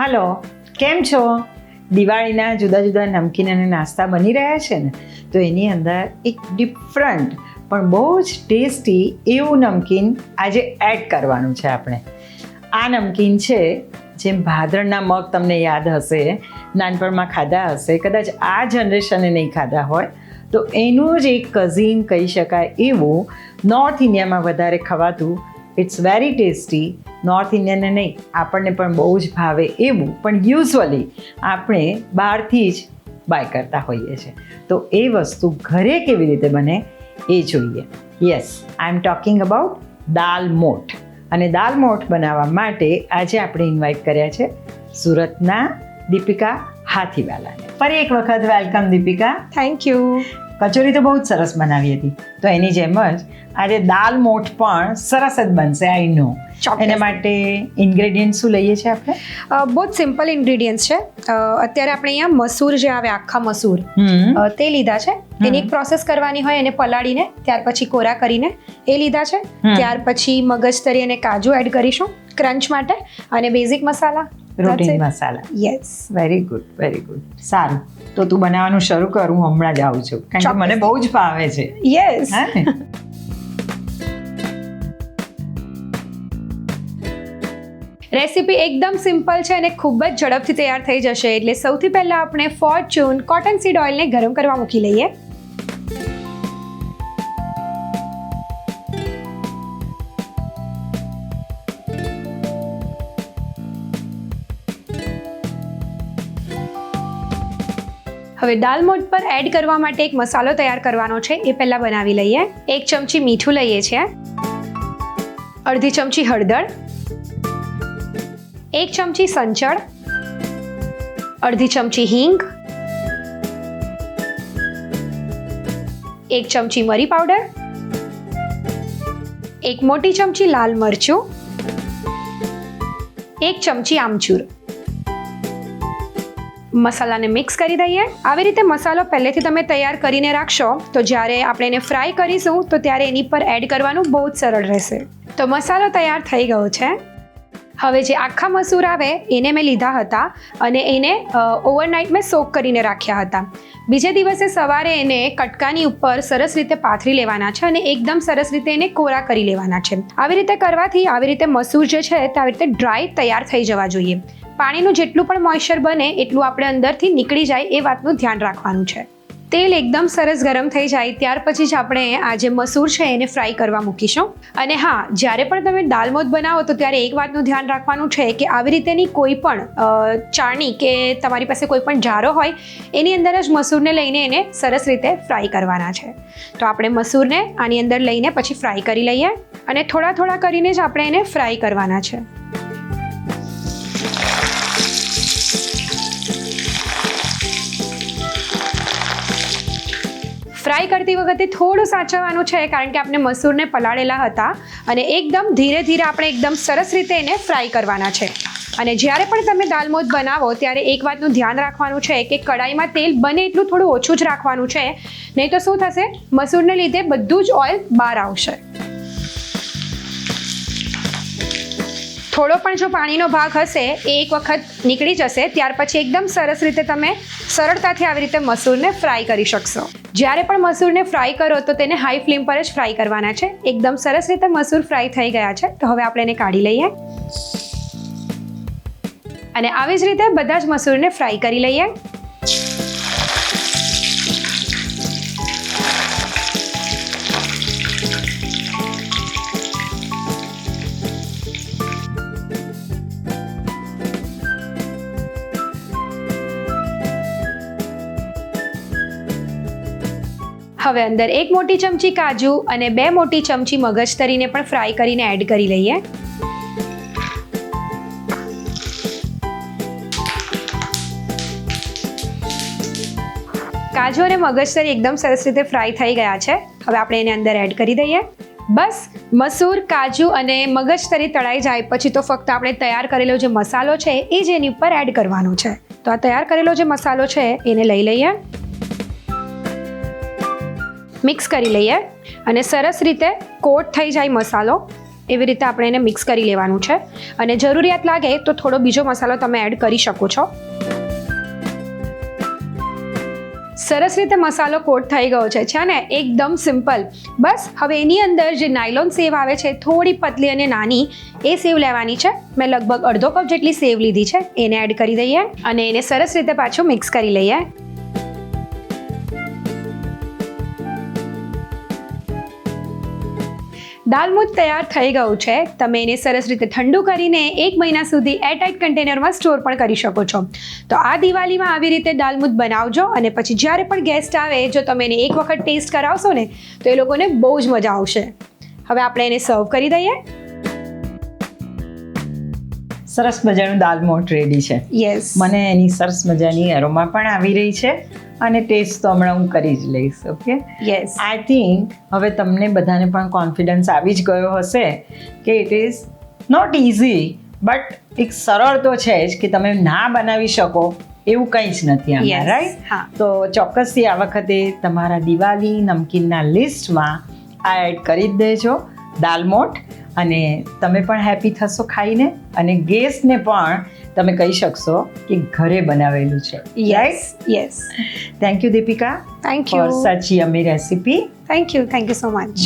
Hello, કેમ છો? દિવાળીના જુદા જુદા નમકીન અને નાસ્તા બની રહ્યા છે ને? તો એની અંદર એક ડિફરન્ટ પણ બહુ જ ટેસ્ટી એવું નમકીન આજે એડ કરવાનું છે આપણે. આ નમકીન છે, જેમ ભાદરણના મગ તમને યાદ હશે, નાનપણમાં ખાધા હશે, કદાચ આ જનરેશને નહીં ખાધા હોય, તો એનું જ એક કઝિન કહી શકાય એવું નોર્થ ઇન્ડિયામાં વધારે ખવાતું. ઇટ્સ વેરી ટેસ્ટી નોર્થ ઇન્ડિયનને નહીં આપણને પણ બહુ જ ભાવે એવું પણ યુઝઅલી આપણે બહારથી જ બાય કરતા હોઈએ છીએ. તો એ વસ્તુ ઘરે કેવી રીતે બને એ જોઈએ. Yes I am talking about dal moth. અને દાલ મોઠ બનાવવા માટે આજે આપણે ઇન્વાઇટ કર્યા છે સુરતના દીપિકા હાથીવાલાને. ફરી એક વખત welcome Deepika. Thank you kachori તો બહુ જ સરસ બનાવી હતી. તો એની જેમ જ આજે દાલ મોઠ પણ સરસ જ બનશે આઈ નો. એના માટે ઇન્ગ્રેડિયન્ટ શું લઈએ છીએ આપણે? બહુ જ સિમ્પલ ઇન્ગ્રેડિયન્ટ છે. અત્યારે આપણે અહીંયા મસૂર જે આવે આખા મસૂર તે લીધા છે. એની એક પ્રોસેસ કરવાની હોય એને પલાળીને ત્યાર પછી કોરા કરીને એ લીધા છે. ત્યાર પછી મગજતરી અને કાજુ એડ કરીશું ક્રંચ માટે. અને basic masala. Routine masala. Yes very good very good સારું. તો તું બનાવવાનું શરૂ કર હું હમણાં જ આવું છું. કારણ કે મને બહુ જ ભાવે છે. યસ રેસીપી એકદમ સિમ્પલ છે અને ખૂબ જ ઝડપથી તૈયાર થઈ જશે. એટલે સૌથી પહેલાં આપણે ફોર્ચ્યુન કોટન સીડ ઓઇલને ગરમ કરવા મૂકી લઈએ. હવે દાલ મોઠ પર એડ કરવા માટે એક મસાલો તૈયાર કરવાનો છે. એ પહેલાં બનાવી લઈએ. એક ચમચી મીઠું લઈએ છીએ. અડધી ચમચી હળદર. એક ચમચી સંચળ, અડધી ચમચી હિંગ, એક ચમચી મરી પાવડર, એક મોટી ચમચી લાલ મરચું, એક ચમચી આમચૂર. મસાલાને મિક્સ કરી દઈએ. આવી રીતે મસાલો પહેલેથી તમે તૈયાર કરીને રાખશો, તો જ્યારે આપણે એને ફ્રાય કરીશું, તો ત્યારે એની પર એડ કરવાનું બહુ જ સરળ રહેશે. તો મસાલો તૈયાર થઈ ગયો છે. હવે જે આખા મસૂર આવે, એને મેં લીધા હતા અને એને ઓવરનાઇટ મેં સોક કરીને રાખ્યા હતા. બીજે દિવસે સવારે એને કટકાની ઉપર સરસ રીતે પાથરી લેવાના છે અને એકદમ સરસ રીતે એને કોરા કરી લેવાના છે. આવી રીતે કરવાથી આવી રીતે મસૂર જે છે, તે આવી રીતે ડ્રાય તૈયાર થઈ જવા જોઈએ. પાણીનું જેટલું પણ મોઇશ્ચર બને, એટલું આપણે અંદરથી નીકળી જાય એ વાતનું ધ્યાન રાખવાનું છે. તેલ એકદમ સરસ ગરમ થઈ જાય, ત્યાર પછી જ આપણે આ જે મસૂર છે એને ફ્રાય કરવા મૂકીશું. અને હા, જ્યારે પણ તમે દાલમોદ બનાવો તો ત્યારે એક વાતનું ધ્યાન રાખવાનું છે કે આવી રીતેની કોઈ પણ ચાળણી કે તમારી પાસે કોઈ પણ જારો હોય, એની અંદર જ મસૂરને લઈને એને સરસ રીતે ફ્રાય કરવાના છે. તો આપણે મસૂરને આની અંદર લઈને પછી ફ્રાય કરી લઈએ અને થોડા થોડા કરીને જ આપણે એને ફ્રાય કરવાના છે. ફ્રાય કરતી વખતે થોડું સાચવવાનું છે, કારણ કે આપણે મસૂરને પલાળેલા હતા અને એકદમ ધીરે ધીરે આપણે એકદમ સરસ રીતે એને ફ્રાય કરવાના છે. અને જ્યારે પણ તમે દાલમોઠ બનાવો, ત્યારે એક વાતનું ધ્યાન રાખવાનું છે કે કડાઈમાં તેલ બને એટલું થોડું ઓછું જ રાખવાનું છે. નહીં તો શું થશે? મસૂરને લીધે બધું જ ઓઇલ બહાર આવશે. થોડો પણ જો પાણીનો ભાગ હશે, એ એક વખત નીકળી જશે, ત્યાર પછી એકદમ સરસ રીતે તમે સરળતાથી આવી રીતે મસૂરને ફ્રાય કરી શકશો. જ્યારે પણ મસૂરને ફ્રાય કરો, તો તેને હાઈ ફ્લેમ પર જ ફ્રાય કરવાના છે. એકદમ સરસ રીતે મસૂર ફ્રાય થઈ ગયા છે. તો હવે આપણે એને કાઢી લઈએ. અને આવી જ રીતે બધા જ મસૂરને ફ્રાય કરી લઈએ. હવે અંદર એક મોટી ચમચી કાજુ અને બે મોટી ચમચી મગજ તરીને પણ ફ્રાય કરીને એડ કરી લઈએ. કાજુ અને મગજતરી એકદમ સરસ રીતે ફ્રાય થઈ ગયા છે. હવે આપણે એને અંદર એડ કરી દઈએ. બસ, મસૂર, કાજુ અને મગજતરી તળાઈ જાય પછી તો ફક્ત આપણે તૈયાર કરેલો જે મસાલો છે એ જ એની ઉપર એડ કરવાનો છે. તો આ તૈયાર કરેલો જે મસાલો છે એને લઈ લઈએ. મિક્સ કરી લઈએ અને સરસ રીતે કોટ થઈ જાય મસાલો. એવી રીતે આપણે એને મિક્સ કરી લેવાનું છે. અને જરૂરિયાત લાગે તો થોડો બીજો મસાલો તમે એડ કરી શકો છો. સરસ રીતે મસાલો કોટ થઈ ગયો છે છે ને? એકદમ સિમ્પલ. બસ, હવે એની અંદર જે નાયલોન સેવ આવે છે, થોડી પતલી અને નાની, એ સેવ લેવાની છે. મેં લગભગ અડધો કપ જેટલી સેવ લીધી છે, એને એડ કરી દઈએ અને એને સરસ રીતે પાછું મિક્સ કરી લઈએ. દાલમૂટ તૈયાર થઈ ગયું છે. તમે એને સરસ રીતે ઠંડુ કરીને એક મહિના સુધી એરટાઇટ કન્ટેનરમાં સ્ટોર પણ કરી શકો છો. તો આ દિવાળીમાં આવી રીતે દાલમૂદ બનાવજો અને પછી જ્યારે પણ ગેસ્ટ આવે, જો તમે એને એક વખત ટેસ્ટ કરાવશો ને, તો એ લોકોને બહુ જ મજા આવશે. હવે આપણે એને સર્વ કરી દઈએ. સરસ મજાનું દાલમોટ રેડી છે. યસ મને એની સરસ મજાની એરોમા પણ આવી રહી છે અને ટેસ્ટ તો હમણાં હું કરી જ લઈશ ઓકે યસ આઈ થિંક હવે તમને બધાને પણ કોન્ફિડન્સ આવી જ ગયો હશે કે it is not easy but એક સરળ તો છે જ કે તમે ના બનાવી શકો એવું કંઈ જ નથી આમાં રાઈટ તો ચોક્કસથી આ વખતે તમારા દિવાળી નમકીનના લિસ્ટમાં આ એડ કરી જ દેજો. દાલમોટ અને તમે પણ હેપી થશો ખાઈને. અને ગેસ્ટને પણ તમે કહી શકશો કે ઘરે બનાવેલું છે. Yes yes thank you Deepika thank you such yummy recipe thank you thank you so much